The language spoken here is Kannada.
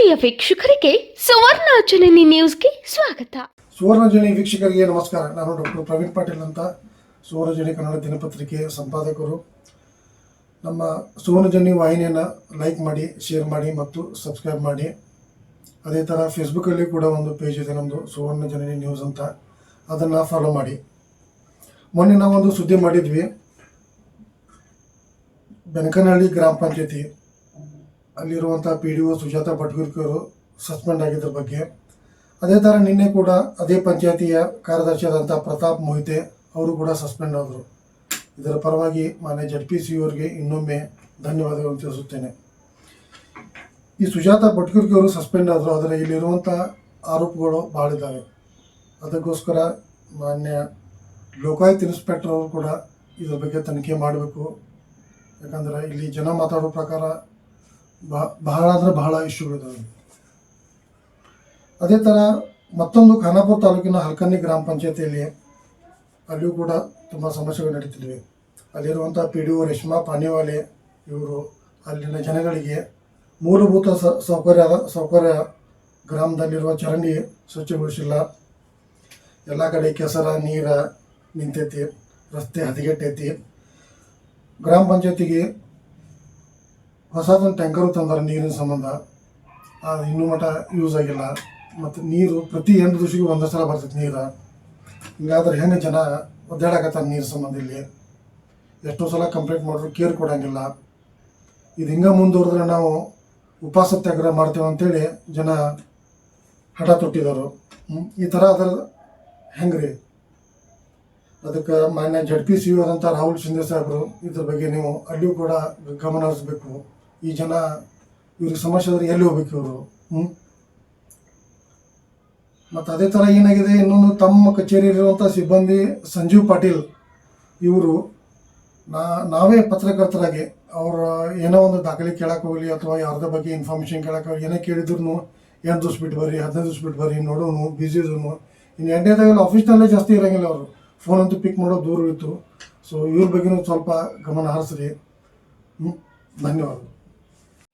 ಆತ್ಮೀಯ ವೀಕ್ಷಕರಿಗೆ ಸುವರ್ಣ ಜನನಿ ನ್ಯೂಸ್ಗೆ ಸ್ವಾಗತ. ಸುವರ್ಣಜನಿ ವೀಕ್ಷಕರಿಗೆ ನಮಸ್ಕಾರ. ನಾನು ಡಾಕ್ಟರ್ ಪ್ರವೀಣ್ ಪಾಟೀಲ್ ಅಂತ ಸುವರ್ಣಜನಿ ಕನ್ನಡ ದಿನಪತ್ರಿಕೆ ಸಂಪಾದಕರು. ನಮ್ಮ ಸುವರ್ಣಜನಿ ವಾಹಿನಿಯನ್ನು ಲೈಕ್ ಮಾಡಿ ಶೇರ್ ಮಾಡಿ ಮತ್ತು ಸಬ್ಸ್ಕ್ರೈಬ್ ಮಾಡಿ. ಅದೇ ಥರ ಫೇಸ್ಬುಕ್ಕಲ್ಲಿ ಕೂಡ ಒಂದು ಪೇಜ್ ಇದೆ ನಮ್ಮದು ಸುವರ್ಣ ಜನನಿ ನ್ಯೂಸ್ ಅಂತ. ಅದನ್ನು ಫಾಲೋ ಮಾಡಿ. ಮೊನ್ನೆ ನಾವೊಂದು ಸುದ್ದಿ ಮಾಡಿದ್ವಿ. ಬೆನಕನಹಳ್ಳಿ ಗ್ರಾಮ ಪಂಚಾಯತಿ ಅಲ್ಲಿರುವಂಥ ಪಿ ಡಿ ಒ ಸುಜಾತ ಭಟ್ಕೂರ್ಕರು ಸಸ್ಪೆಂಡ್ ಆಗಿದ್ರ ಬಗ್ಗೆ. ಅದೇ ಥರ ನಿನ್ನೆ ಕೂಡ ಅದೇ ಪಂಚಾಯತಿಯ ಕಾರ್ಯದರ್ಶಿಯಾದಂಥ ಪ್ರತಾಪ್ ಮೊಹಿತೆ ಅವರು ಕೂಡ ಸಸ್ಪೆಂಡ್ ಆದರು. ಇದರ ಪರವಾಗಿ ಮಾನ್ಯ ಜಡ್ ಪಿ ಸಿ ಅವರಿಗೆ ಇನ್ನೊಮ್ಮೆ ಧನ್ಯವಾದಗಳನ್ನು ತಿಳಿಸುತ್ತೇನೆ. ಈ ಸುಜಾತ ಅವರು ಸಸ್ಪೆಂಡ್ ಆದರು, ಆದರೆ ಇಲ್ಲಿರುವಂಥ ಆರೋಪಗಳು ಭಾಳ ಇದ್ದಾವೆ ಅದಕ್ಕೋಸ್ಕರ ಮಾನ್ಯ ಲೋಕಾಯುಕ್ತ ಇನ್ಸ್ಪೆಕ್ಟರ್ ಅವರು ಕೂಡ ಇದರ ಬಗ್ಗೆ ತನಿಖೆ ಮಾಡಬೇಕು. ಯಾಕಂದರೆ ಇಲ್ಲಿ ಜನ ಮಾತಾಡೋ ಪ್ರಕಾರ ಬಹ- ಬಹಳ ಅಂದ್ರೆ ಬಹಳ ಇಶ್ಯೂಗಳಿದ್ದಾವೆ ಅದೇ ಥರ ಮತ್ತೊಂದು ಖಾನಾಪುರ ತಾಲೂಕಿನ ಹಲ್ಕನ್ನಿ ಗ್ರಾಮ ಪಂಚಾಯತಿಯಲ್ಲಿ ಅಲ್ಲಿಯೂ ಕೂಡ ತುಂಬ ಸಮಸ್ಯೆಗಳು ನಡೀತಿದ್ವಿ. ಅಲ್ಲಿರುವಂಥ P D O Reshma Paniwale ಇವರು ಅಲ್ಲಿನ ಜನಗಳಿಗೆ ಮೂಲಭೂತ ಸೌಕರ್ಯ ಸೌಕರ್ಯ ಗ್ರಾಮದಲ್ಲಿರುವ ಚರಂಡಿ ಸ್ವಚ್ಛಗೊಳಿಸಿಲ್ಲ. ಎಲ್ಲ ಕಡೆ ಕೆಸರ, ನೀರ ನಿಂತೈತಿ, ರಸ್ತೆ ಹದಗೆಟ್ಟೈತಿ. ಗ್ರಾಮ ಪಂಚಾಯತಿಗೆ ಹೊಸದೊಂದು ಟ್ಯಾಂಕರು ತಂದಾರೆ ನೀರಿನ ಸಂಬಂಧ. ಅದು ಇನ್ನೂ ಮಟ ಯೂಸ್ ಆಗಿಲ್ಲ. ಮತ್ತು ನೀರು ಪ್ರತಿ ಎಂಟು ದಿವಸಕ್ಕೆ ಒಂದು ಸಲ ಬರ್ತೈತೆ ನೀರು. ಹಿಂಗಾದ್ರೆ ಹೆಂಗೆ ಜನ ಒದ್ದಾಡಕತ್ತಾರೆ ನೀರು ಸಂಬಂಧ ಇಲ್ಲಿ? ಎಷ್ಟೋ ಸಲ ಕಂಪ್ಲೇಂಟ್ ಮಾಡಿದ್ರು, ಕೇರ್ ಕೊಡೋಂಗಿಲ್ಲ. ಇದು ಹಿಂಗೆ ಮುಂದುವರೆದ್ರೆ ನಾವು ಉಪವಾಸ ತ್ಯಾಗ್ರಹ ಮಾಡ್ತೇವೆ ಅಂತೇಳಿ ಜನ ಹಠ ತೊಟ್ಟಿದ್ದರು ಈ ಥರ ಅದ್ರ ಹೆಂಗೆ ರೀ ಅದಕ್ಕೆ ಮಾನ್ಯ ಜಡ್ ಪಿ ಸಿ ಆದಂಥ ರಾಹುಲ್ ಶಿಂದೆ ಸಾಹೇಬರು ಇದ್ರ ಬಗ್ಗೆ ನೀವು ಅಲ್ಲಿಯೂ ಕೂಡ ಗಮನ ಹರಿಸ್ಬೇಕು. ಈ ಜನ ಇವ್ರಿಗೆ ಸಮಸ್ಯೆ ಆದ್ರೆ ಎಲ್ಲಿ ಹೋಗ್ಬೇಕು ಇವರು? ಹ್ಞೂ ಮತ್ತು ಅದೇ ಥರ ಏನಾಗಿದೆ? ಇನ್ನೊಂದು ತಮ್ಮ ಕಚೇರಿ ಕಚೇರಿಯಲ್ಲಿರುವಂಥ ಸಿಬ್ಬಂದಿ ಸಂಜೀವ್ ಪಾಟೀಲ್ ಇವರು ನಾ, ನಾವೇ ಪತ್ರಕರ್ತರಾಗಿ ಅವ್ರ ಏನೋ ಒಂದು ದಾಖಲೆ ಕೇಳಕ್ಕೆ ಹೋಗಲಿ ಅಥವಾ ಯಾರ್ದ ಬಗ್ಗೆ ಇನ್ಫಾರ್ಮೇಷನ್ ಕೇಳಕ್ಕೆ ಏನೇ ಕೇಳಿದ್ರು ಎಂಟು ದಿವ್ಸ ಬಿಟ್ಟು ಬರ್ರಿ, ಹದಿನೈದು ದಿವ್ಸ ಬಿಟ್ಟು ಬರ್ರಿ, ನೋಡೋನು ಬ್ಯುಸಿ ಇದ್ರು ಇನ್ನು ಎಂಟನೇದಾಗೆಲ್ಲ ಆಫೀಸ್ನಲ್ಲೇ ಜಾಸ್ತಿ ಇರೋಂಗಿಲ್ಲ ಅವರು. ಫೋನ್ ಅಂತೂ ಪಿಕ್ ಮಾಡೋದು ದೂರ ಇತ್ತು. ಸೊ ಇವ್ರ ಬಗ್ಗೆನೂ ಸ್ವಲ್ಪ ಗಮನ ಹರಿಸ್ರಿ. ಹ್ಞೂ ಧನ್ಯವಾದ.